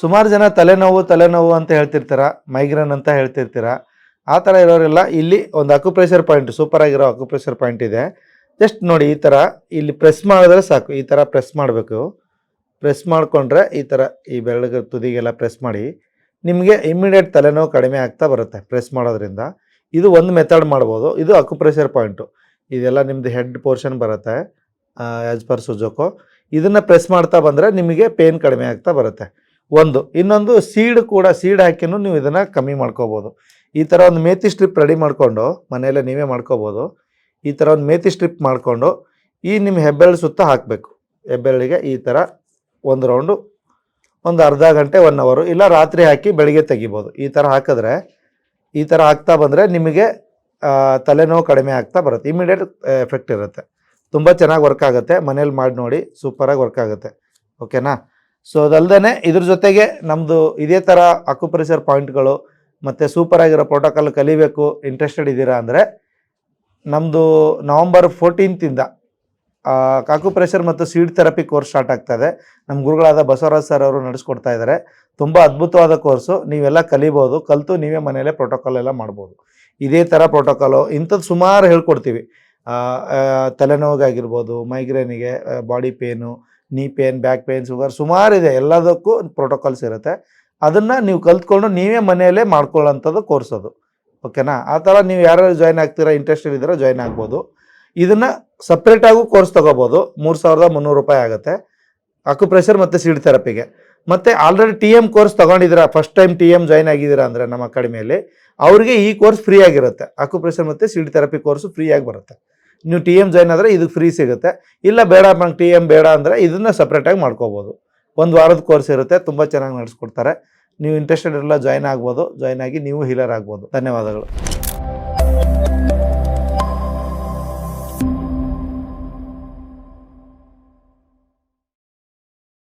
ಸುಮಾರು ಜನ ತಲೆನೋವು ತಲೆನೋವು ಅಂತ ಹೇಳ್ತಿರ್ತೀರ? ಮೈಗ್ರೇನ್ ಅಂತ ಹೇಳ್ತಿರ್ತೀರ? ಆ ಥರ ಇರೋರೆಲ್ಲ ಇಲ್ಲಿ ಒಂದು ಅಕುಪ್ರೆಷರ್ ಪಾಯಿಂಟ್ ಸೂಪರ್ ಆಗಿರೋ ಅಕ್ಯುಪ್ರೆಷರ್ ಪಾಯಿಂಟ್ ಇದೆ. ಜಸ್ಟ್ ನೋಡಿ ಈ ಥರ ಇಲ್ಲಿ ಪ್ರೆಸ್ ಮಾಡಿದ್ರೆ ಸಾಕು. ಈ ಥರ ಪ್ರೆಸ್ ಮಾಡಬೇಕು. ಪ್ರೆಸ್ ಮಾಡಿಕೊಂಡ್ರೆ ಈ ಥರ ಈ ಬೆರಳಿಗೆ, ತುದಿಗೆಲ್ಲ ಪ್ರೆಸ್ ಮಾಡಿ ನಿಮಗೆ ಇಮ್ಮಿಡಿಯೇಟ್ ತಲೆನೋವು ಕಡಿಮೆ ಆಗ್ತಾ ಬರುತ್ತೆ ಪ್ರೆಸ್ ಮಾಡೋದ್ರಿಂದ. ಇದು ಒಂದು ಮೆಥಡ್ ಮಾಡ್ಬೋದು. ಇದು ಅಕುಪ್ರೆಷರ್ ಪಾಯಿಂಟು ಇದೆಲ್ಲ ನಿಮ್ಮದು ಹೆಡ್ ಪೋರ್ಷನ್ ಬರುತ್ತೆ ಆ್ಯಸ್ ಪರ್ ಸುಜೋಕೋ ಇದನ್ನು ಪ್ರೆಸ್ ಮಾಡ್ತಾ ಬಂದರೆ ನಿಮಗೆ ಪೇನ್ ಕಡಿಮೆ ಆಗ್ತಾ ಬರುತ್ತೆ. ಒಂದು. ಇನ್ನೊಂದು ಸೀಡ್ ಕೂಡ ಸೀಡ್ ಹಾಕಿನೂ ನೀವು ಇದನ್ನು ಕಮ್ಮಿ ಮಾಡ್ಕೋಬೋದು. ಈ ಥರ ಒಂದು ಮೇತಿ ಸ್ಟ್ರಿಪ್ ರೆಡಿ ಮಾಡಿಕೊಂಡು ಮನೆಯಲ್ಲೇ ನೀವೇ ಮಾಡ್ಕೋಬೋದು. ಈ ಥರ ಒಂದು ಮೇತಿ ಸ್ಟ್ರಿಪ್ ಮಾಡಿಕೊಂಡು ಈ ನಿಮ್ಮ ಹೆಬ್ಬೆರಳು ಸುತ್ತ ಹಾಕಬೇಕು. ಹೆಬ್ಬೆರಳಿಗೆ ಈ ಥರ ಒಂದು ರೌಂಡು ಒಂದು ಅರ್ಧ ಗಂಟೆ ಒನ್ ಅವರು ಇಲ್ಲ ರಾತ್ರಿ ಹಾಕಿ ಬೆಳಿಗ್ಗೆ ತೆಗಿಬೋದು. ಈ ಥರ ಹಾಕಿದ್ರೆ, ಈ ಥರ ಹಾಕ್ತಾ ಬಂದರೆ ನಿಮಗೆ ತಲೆನೋವು ಕಡಿಮೆ ಆಗ್ತಾ ಬರುತ್ತೆ. ಇಮಿಡಿಯೇಟ್ ಎಫೆಕ್ಟ್ ಇರುತ್ತೆ. ತುಂಬ ಚೆನ್ನಾಗಿ ವರ್ಕ್ ಆಗುತ್ತೆ. ಮನೇಲಿ ಮಾಡಿ ನೋಡಿ ಸೂಪರಾಗಿ ವರ್ಕ್ ಆಗುತ್ತೆ. ಓಕೆನಾ ಸೊ ಅದಲ್ಲದೆ ಇದ್ರ ಜೊತೆಗೆ ನಮ್ಮದು ಇದೇ ಥರ ಅಕ್ಯುಪ್ರೆಷರ್ ಪಾಯಿಂಟ್ಗಳು ಮತ್ತು ಸೂಪರ್ ಆಗಿರೋ ಪ್ರೋಟೋಕಾಲ್ ಕಲಿಬೇಕು ಇಂಟ್ರೆಸ್ಟೆಡ್ ಇದ್ದೀರಾ ಅಂದರೆ ನಮ್ಮದು ನವಂಬರ್ ಫೋರ್ಟೀನ್ತಿಂದ ಪ್ರೆಷರ್ ಮತ್ತು ಸೀಡ್ ಥೆರಪಿ ಕೋರ್ಸ್ ಸ್ಟಾರ್ಟ್ ಆಗ್ತಾ ಇದೆ. ನಮ್ಮ ಗುರುಗಳಾದ ಬಸವರಾಜ್ ಸರ್ ಅವರು ನಡೆಸ್ಕೊಡ್ತಾ ಇದ್ದಾರೆ. ತುಂಬ ಅದ್ಭುತವಾದ ಕೋರ್ಸು ನೀವೆಲ್ಲ ಕಲಿಬೋದು, ಕಲಿತು ನೀವೇ ಮನೆಯಲ್ಲೇ ಪ್ರೋಟೋಕಾಲ್ ಎಲ್ಲ ಮಾಡ್ಬೋದು. ಇದೇ ಥರ ಪ್ರೋಟೋಕಾಲು ಇಂಥದ್ದು ಸುಮಾರು ಹೇಳ್ಕೊಡ್ತೀವಿ. ತಲೆನೋವಿಗಾಗಿರ್ಬೋದು ಮೈಗ್ರೇನಿಗೆ body pain knee pain back pain sugar ಸುಮಾರು ಇದೆ. ಎಲ್ಲದಕ್ಕೂ ಪ್ರೋಟೋಕಾಲ್ಸ್ ಇರುತ್ತೆ. ಅದನ್ನು ನೀವು ಕಲ್ತ್ಕೊಂಡು ನೀವೇ ಮನೆಯಲ್ಲೇ ಮಾಡ್ಕೊಳ್ಳೋಂಥದ್ದು ಕೋರ್ಸ್ ಅದು ಓಕೆನಾ? ಆ ಥರ ನೀವು ಯಾರು ಜಾಯ್ನ್ ಆಗ್ತೀರಾ ಇಂಟ್ರೆಸ್ಟೆಡ್ ಇದ್ದೀರಾ ಜಾಯ್ನ್ ಆಗ್ಬೋದು. ಇದನ್ನು ಸಪ್ರೇಟಾಗೂ ಕೋರ್ಸ್ ತೊಗೋಬೋದು. ಮೂರು ಸಾವಿರದ ಮುನ್ನೂರು ರೂಪಾಯಿ ಆಗುತ್ತೆ. ಅಕ್ಯುಪ್ರೆಷರ್ ಮತ್ತು ಸೀಡ್ ಥೆರಪಿಗೆ ಮತ್ತು already T M course ತೊಗೊಂಡಿದ್ದೀರಾ first time T M join ಆಗಿದ್ದೀರಾ ಅಂದರೆ ನಮ್ಮ ಅಕಾಡೆಮಿಯಲ್ಲಿ, ಅವರಿಗೆ ಈ ಕೋರ್ಸ್ ಫ್ರೀ ಆಗಿರುತ್ತೆ. ಅಕ್ಯುಪ್ರೆಷರ್ ಮತ್ತು ಸೀಡ್ ಥೆರಪಿ ಕೋರ್ಸು ಫ್ರೀಯಾಗಿ ಬರುತ್ತೆ. ನೀವು ಟಿ ಎಂ ಜಾಯ್ನ್ ಆದರೆ ಇದು ಫ್ರೀ ಸಿಗುತ್ತೆ. ಇಲ್ಲ ಬೇಡ ನಂಗೆ ಟಿ ಎಂ ಬೇಡ ಅಂದರೆ ಇದನ್ನು ಸಪ್ರೇಟಾಗಿ ಮಾಡ್ಕೋಬೋದು. ಒಂದು ವಾರದ ಕೋರ್ಸ್ ಇರುತ್ತೆ, ತುಂಬ ಚೆನ್ನಾಗಿ ನಡೆಸ್ಕೊಡ್ತಾರೆ. ನೀವು ಇಂಟ್ರೆಸ್ಟೆಡ್ ಎಲ್ಲ ಜಾಯ್ನ್ ಆಗ್ಬೋದು. ಜಾಯ್ನ್ ಆಗಿ ನೀವು ಹೀಲರ್ ಆಗ್ಬೋದು. ಧನ್ಯವಾದಗಳು.